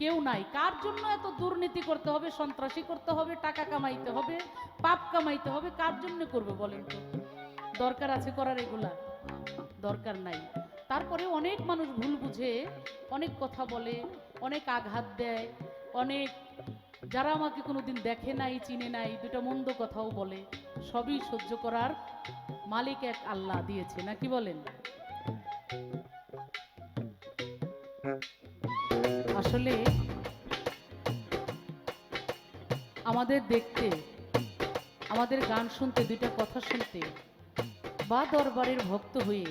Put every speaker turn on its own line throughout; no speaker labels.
কেউ নাই। কার জন্য এত দুর্নীতি করতে হবে, সন্ত্রাসী করতে হবে, টাকা কামাইতে হবে, পাপ কামাইতে হবে, কার জন্য করবে বলেন তো? দরকার আছে করার এগুলা? দরকার নাই। তারপরে অনেক মানুষ ভুল বুঝে, অনেক কথা বলে, অনেক আঘাত দেয়, অনেক যারা আমাকে কোনোদিন দেখে নাই, চিনে নাই, দুটা মন্দ কথাও বলে, সবই সহ্য করার মালিক এক আল্লাহ দিয়েছে নাকি বলেন? আসলে আমাদের দেখতে, আমাদের গান শুনতে, দুইটা কথা শুনতে বা দরবারের ভক্ত হয়ে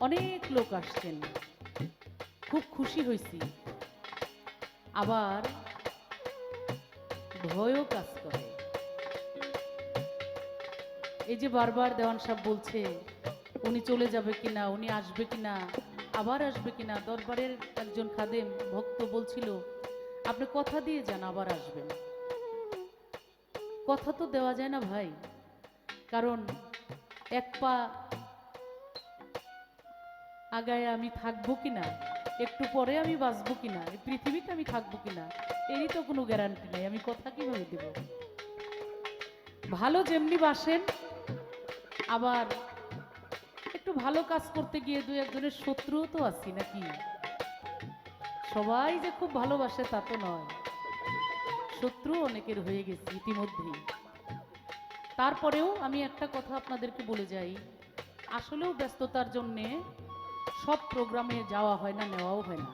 অনেক লোক আসছেন। খুব খুশি হয়েছি আবার ভয়ও কাজ করে। এই যে বারবার দেওয়ান সাহেব বলছে, উনি চলে যাবে কিনা, উনি আসবে কিনা আবার আসবে কিনা? দরবারের একজন খাদেম ভক্ত বলছিল, আপনি কথা দিয়ে যান, আবার আসবেন। কথা তো দেওয়া যায় না ভাই, কারণ এক পা আগায় আমি থাকব কিনা, একটু পরে আমি বাঁচবো কিনা, এই পৃথিবীতে আমি থাকব কিনা, এরই তো কোনো গ্যারান্টি নাই, আমি কথা কীভাবে দেব? ভালো যেমনি বাসেন, আবার একটু ভালো কাজ করতে গিয়ে দু একজনের শত্রুও তো আছি নাকি? সবাই যে খুব ভালোবাসে তা তো নয়। শত্রু অনেকের হয়ে গেছে ইতিমধ্যেই। তারপরেও আমি একটা কথা আপনাদেরকে বলে যাই, আসলেও ব্যস্ততার জন্যে সব প্রোগ্রামে যাওয়া হয় না, নেওয়াও হয় না।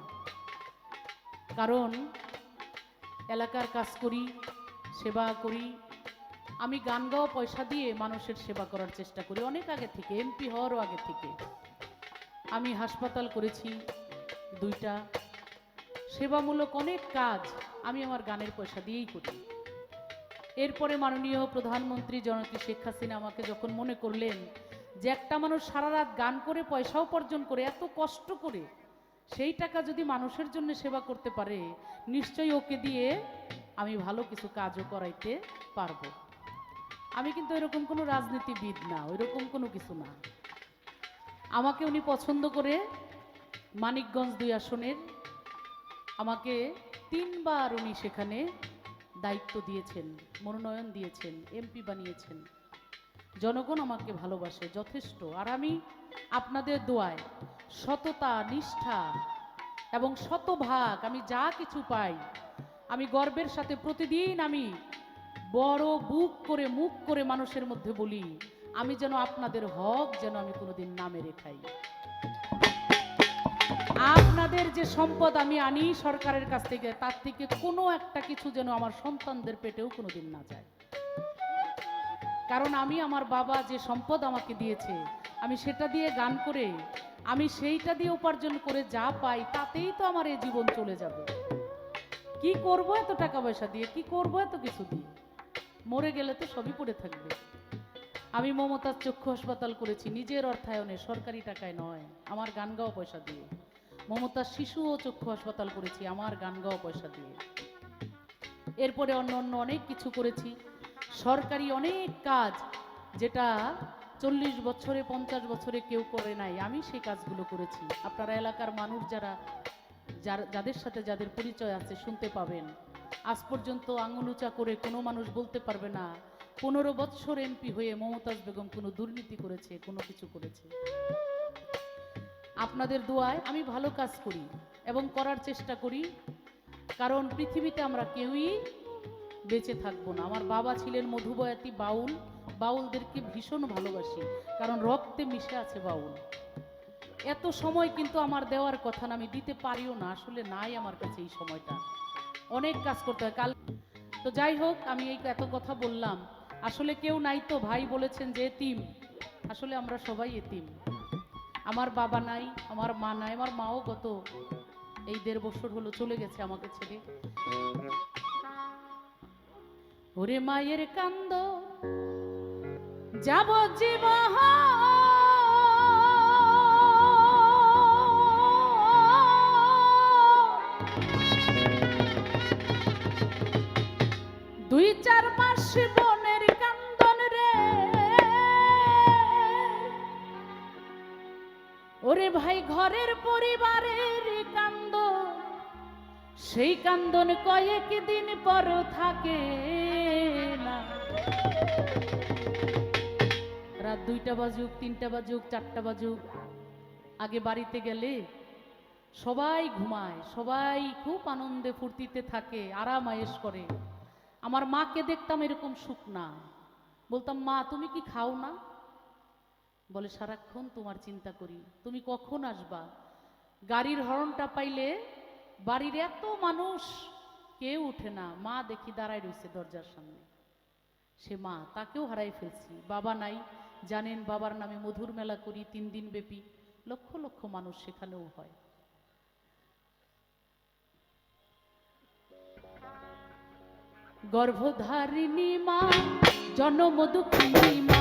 কারণ এলাকার কাজ করি, সেবা করি আমি গান গাওয়া পয়সা দিয়ে মানুষের সেবা করার চেষ্টা করি। অনেক আগে থেকে এমপি হওয়ারও আগে থেকে। আমি হাসপাতাল করেছি দুইটা। সেবামূলক অনেক কাজ আমি আমার গানের পয়সা দিয়েই করি। এরপরে মাননীয় প্রধানমন্ত্রী জননেত্রী শেখ হাসিনা আমাকে যখন মনে করলেন যে একটা মানুষ সারা রাত গান করে, পয়সা উপার্জন করে, এত কষ্ট করে, সেই টাকা যদি মানুষের জন্য সেবা করতে পারে, নিশ্চয়ই ওকে দিয়ে আমি ভালো কিছু কাজও করাইতে পারব। আমি কিন্তু এরকম কোনো রাজনীতিবিদ না, ওইরকম কোনো কিছু না। আমাকে উনি পছন্দ করে মানিকগঞ্জ দুই আসনের, আমাকে তিনবার উনি সেখানে দায়িত্ব দিয়েছেন, মনোনয়ন দিয়েছেন, এমপি বানিয়েছেন। জনগণ আমাকে ভালোবাসে যথেষ্ট, আর আমি আপনাদের দোয়ায় সততা, নিষ্ঠা এবং শতভাগ আমি যা কিছু পাই, আমি গর্বের সাথে প্রতিদিন আমি বড় বুক করে, মুখ করে মানুষের মধ্যে বলি, আমি যেন আপনাদের হক যেন আমি কোনোদিন নামে রেখাই। আপনাদের যে সম্পদ আমি আনি সরকারের কাছ থেকে, তার থেকে কোনো একটা কিছু যেন আমার সন্তানদের পেটেও কোনোদিন না যায়। কারণ আমি আমার বাবা যে সম্পদ আমাকে দিয়েছে, আমি সেটা দিয়ে গান করে, আমি সেইটা দিয়ে উপার্জন করে যা পাই, তাতেই তো আমার এই জীবন চলে যাবে। কি করব এত টাকা পয়সা দিয়ে? কি করব এত কিছু দিয়ে? মরে গেলে তো সবই পড়ে থাকবে। আমি মমতার চক্ষু হাসপাতাল করেছি, নিজের অর্থায়নে, সরকারি টাকায় নয়, আমার গান গাওয়া পয়সা দিয়ে। মমতার শিশু ও চক্ষু হাসপাতাল করেছি, আমার গান গাওয়া পয়সা দিয়ে। এরপরে অন্য অন্য অনেক কিছু করেছি। সরকারি অনেক কাজ যেটা চল্লিশ বছরে, পঞ্চাশ বছরে কেউ করে নাই, আমি সেই কাজগুলো করেছি। আপনারা এলাকার মানুষ যারা, যার, যাদের সাথে যাদের পরিচয় আছে, শুনতে পাবেন। আজ পর্যন্ত আঙুল উঁচা করে কোনো মানুষ বলতে পারবে না, পনেরো বৎসর এমপি হয়ে মমতাজ বেগম কোনো দুর্নীতি করেছে, কোনো কিছু করেছে। আপনাদের দোয়ায় আমি ভালো কাজ করি এবং করার চেষ্টা করি, কারণ পৃথিবীতে আমরা কেউই বেঁচে থাকব না। আমার বাবা ছিলেন মধুবয়াতি বাউল, বাউলদেরকে ভীষণ ভালোবাসি, কারণ রক্তে মিশে আছে বাউল। এত সময় কিন্তু আমার দেওয়ার কথা না, আমি দিতে পারিও না, আসলে নাই আমার কাছে এই সময়টা। অনেক কাজ করতে হয়। কাল তো যাই হোক, আমি এই এত কথা বললাম। আসলে কেউ নাই তো, ভাই বলেছেন যে এতিম। আসলে আমরা সবাই এতিম। আমার বাবা নাই, আমার মা নাই, আমার মাও গত এই দেড় বছর হলো, চলে গেছে আমাকে ছেড়ে। ওরে মায়ের কান্দ যাব জীব দুই চার মাস বনের কান্দন রে। ওরে ভাই, ঘরের পরিবারের কান্দ সেই কান্দন কয়েক দিন পর থাকে না। রাত দুইটা বাজুক, তিনটা বাজুক, চারটা বাজুক, আগে বাড়িতে গেলে সবাই ঘুমায়, সবাই খুব আনন্দে ফুর্তিতে থাকে আরাম আয়েস করে। আমার মাকে দেখতাম এরকম সুখ না বলতাম, মা, তুমি কি খাও না? বলে, সারাক্ষণ তোমার চিন্তা করি, তুমি কখন আসবা? গাড়ির হর্নটা পাইলে বাড়ির এত মানুষ, কেউ উঠে না। মা দেখি দাঁড়ায় রয়েছে দরজার সামনে। সে মা, তাকেও হারাই ফেলছি। বাবা নাই, জানেন বাবার নামে মধুর মেলা করি, তিন দিন ব্যাপী লক্ষ লক্ষ মানুষ সেখানেও হয়। গর্ভধারিণী মা জনম দুঃখিনী মা।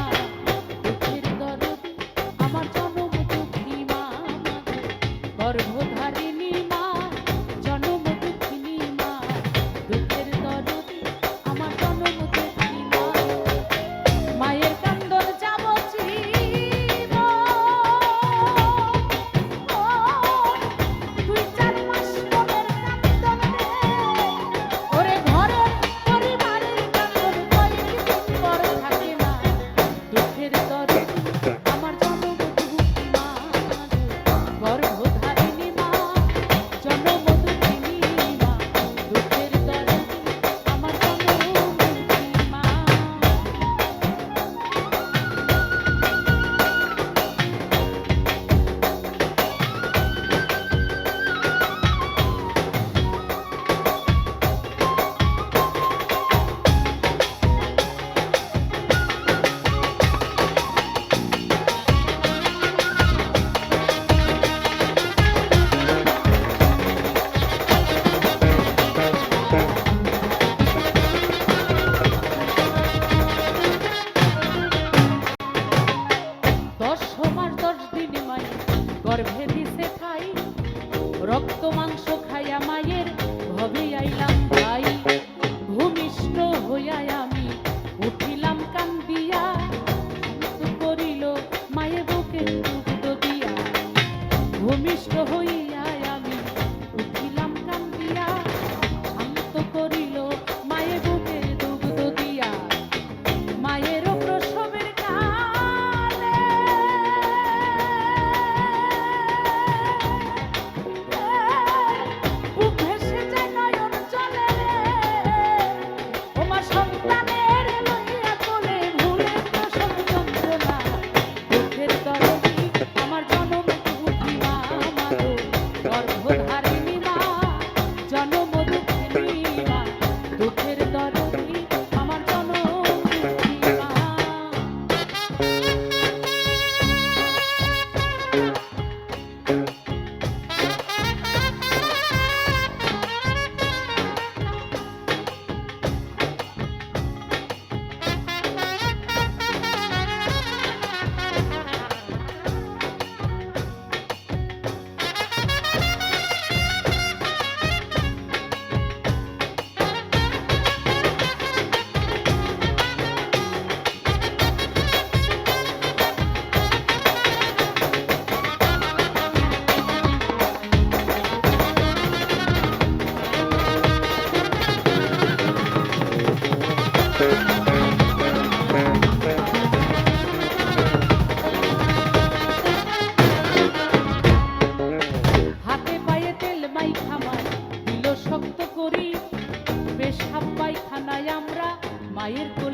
মায়ের কোলে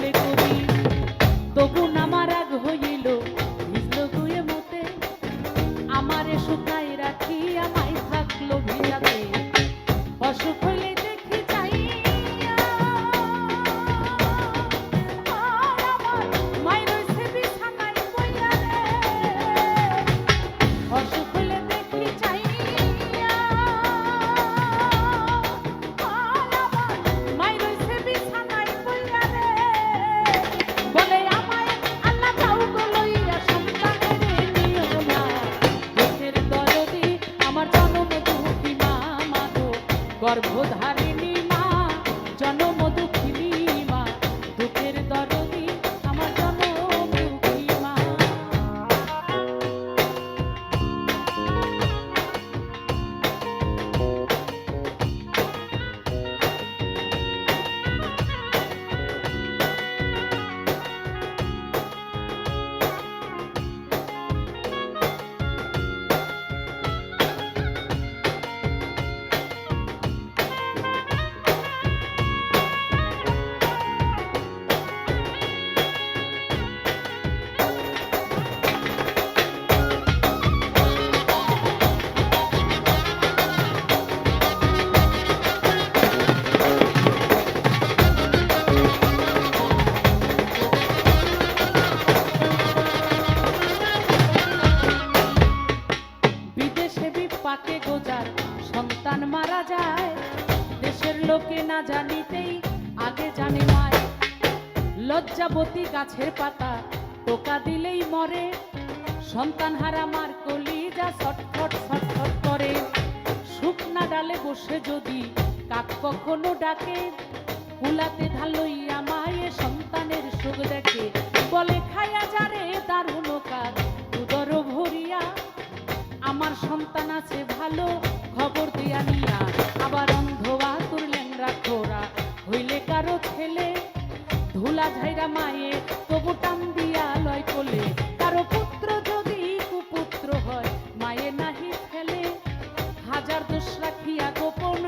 না জানিতেই, আগে জানে মায়। লজ্জাবতী গাছের পাতা, টোকা দিলেই মরে। সন্তান হারা মার কলি যা ছটফট ছটফট করে। শুকনা ডালে বসে যদি কাক কখনো ডাকে, কুলাতে ঢালইয়া মায়ে সন্তানের সুখ দেখে। বলে খাইয়া যারে দারুণ কাজ উদর ভরিয়া, আমার সন্তান আছে ভালো, খবর দিয়া নিয়া ধুলা ঝাইরা মায়ে, তবু টান দিয়া লয় কোলে। কারও পুত্র যদি কুপুত্র হয়, মায়ে নাহি ফেলে। হাজার দোষ রাখিয়া গোপন